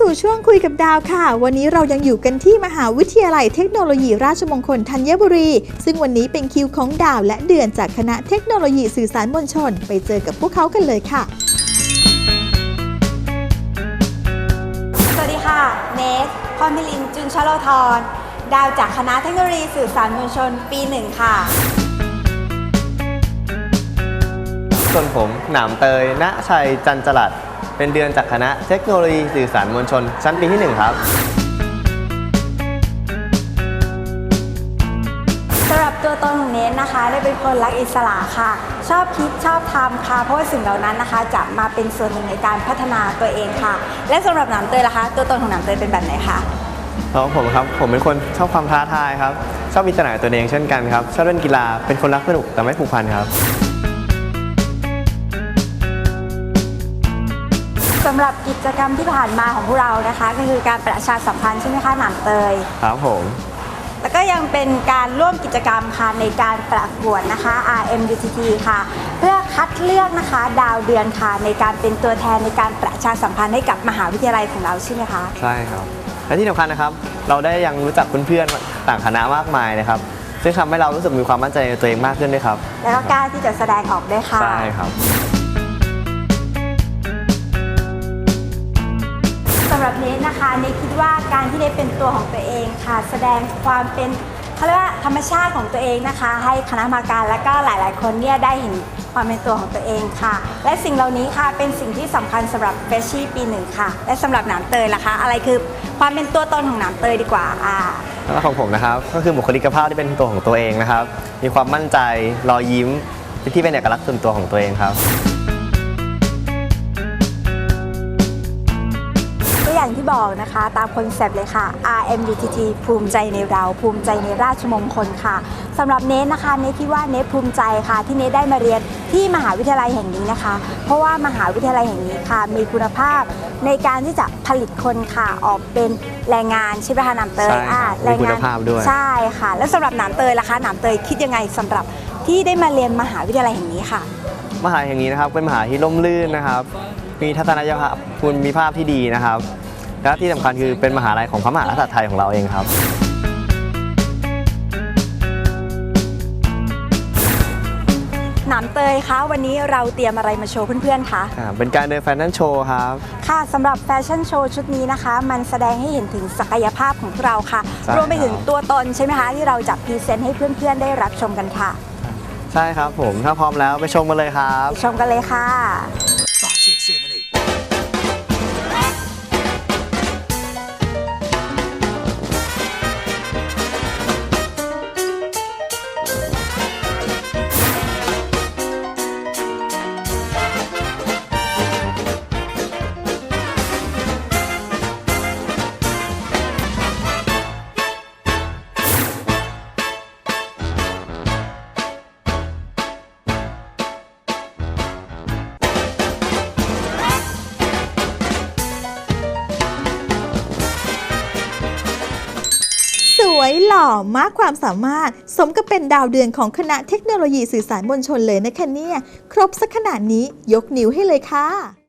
สู่ช่วงคุยกับดาวค่ะ วันนี้เรายังอยู่กันที่มหาวิทยาลัยเทคโนโลยีราชมงคลธัญบุรี ซึ่งวันนี้เป็นคิวของดาวและเดือนจากคณะเทคโนโลยีสื่อสารมวลชน ไปเจอกับพวกเขากันเลยค่ะ สวัสดีค่ะเนสพรพิลินจุนชโลธรดาวจากคณะเทคโนโลยีสื่อสารมวลชนปีหนึ่งค่ะ ส่วนผมหนามเตยณชัยจันจรัด เป็นเดือนจากคณะเทคโนโลยีสื่อสารมวลชน ชั้นปีที่ 1 ครับสำหรับตัวตนของเนสนะคะได้เป็นคนรักอิสระค่ะ ชอบคิดชอบทำค่ะ เพราะว่าสิ่งเหล่านั้นนะคะ จะมาเป็นส่วนหนึ่งในการพัฒนาตัวเองค่ะ และสำหรับหนามเตยล่ะคะ ตัวตนของหนามเตยเป็นแบบไหนคะแล้วผมครับผมเป็นคนชอบความท้าทายครับ ชอบมีสนามตัวเองเช่นกันครับ ชอบเล่นกีฬาเป็นคนรักสนุกแต่ไม่ผูกพันครับำหรับกิจกรรมที่ผ่านมาของพวกเรานะคะ ก็คือการประชาสัมพันธ์ใช่ไหมคะหนามเตย ครับผม แล้วก็ยังเป็นการร่วมกิจกรรมค่ะในการประกวดนะคะ RMUTT ค่ะ เพื่อคัดเลือกนะคะดาวเดือนค่ะในการเป็นตัวแทนในการประชาสัมพันธ์ให้กับมหาวิทยาลัยของเราใช่ไหมคะ ใช่ครับ และที่สำคัญนะครับ เราได้ยังรู้จักเพื่อนๆต่างคณะมากมายนะครับ ซึ่งทำให้เรารู้สึกมีความมั่นใจในตัวเองมากขึ้นด้วยครับ แล้วก็กล้าที่จะแสดงออกด้วยค่ะ ใช่ครับำหรับเนสนะคะเนสคิดว่าการที่เนสเป็นตัวของตัวเองค่ะ แสดงความเป็นเขาเรียกว่าธรรมชาติของตัวเองนะคะ ให้คณะกรรมการและก็หลาย ๆ คนเนี่ยได้เห็นความเป็นตัวของตัวเองค่ะ และสิ่งเหล่านี้ค่ะเป็นสิ่งที่สำคัญสำหรับเฟชชี่ปีหนึ่งค่ะ และสำหรับหนามเตยล่ะคะ อะไรคือความเป็นตัวตนของหนามเตยดีกว่าอ่าแล้วของผมนะครับก็คือบุคลิกภาพที่เป็นตัวของตัวเองนะครับ มีความมั่นใจรอยยิ้มที่เป็นเอกลักษณ์ส่วนตัวของตัวเองครับ อย่างที่บอกนะคะ ตามคอนเซปต์เลยค่ะ RMUTT ภูมิใจในเรา ภูมิใจในราชมงคลค่ะสำหรับเนทนะคะเนทคิดว่าเนทภูมิใจค่ะ ที่เนทได้มาเรียนที่มหาวิทยาลัยแห่งนี้นะคะ เพราะว่ามหาวิทยาลัยแห่งนี้ค่ะ มีคุณภาพในการที่จะผลิตคนค่ะออกเป็นแรงงานใช่ไหมคะหนามเตยใช่ครับอ่ามีคุณภาพด้วย ใช่ค่ะ แล้วสำหรับหนามเตยล่ะคะหนามเตยคิดยังไงสำหรับที่ได้มาเรียนมหาวิทยาลัยแห่งนี้ค่ะ มหาลัยแห่งนี้นะครับเป็นมหาลัยที่ร่มรื่นนะครับ มีทัศนียภาพคุณมีภาพที่ดีนะครับ และที่สำคัญคือเป็นมหาลัยของพระมหากษัตริย์ไทยของเราเองครับ หนามเตยคะ วันนี้เราเตรียมอะไรมาโชว์เพื่อนๆคะ อ่าเป็นการเดินแฟชั่นโชว์ครับ ค่ะสำหรับแฟชั่นโชว์ชุดนี้นะคะ มันแสดงให้เห็นถึงศักยภาพของพวกเราค่ะ ใช่รวมไปถึงครับตัวตนใช่ไหมคะ ที่เราจะพรีเซนต์ให้เพื่อนๆ ได้รับชมกันค่ะใช่ครับผมถ้าพร้อมแล้วไปชมกันเลยครับ ไปชมกันเลยค่ะ วยหล่อมากความสามารถ สมกับเป็นดาวเดือนของคณะเทคโนโลยีสื่อสารมวลชนเลยนะคะเนี่ย ครบสักขนาดนี้ยกนิ้วให้เลยค่ะ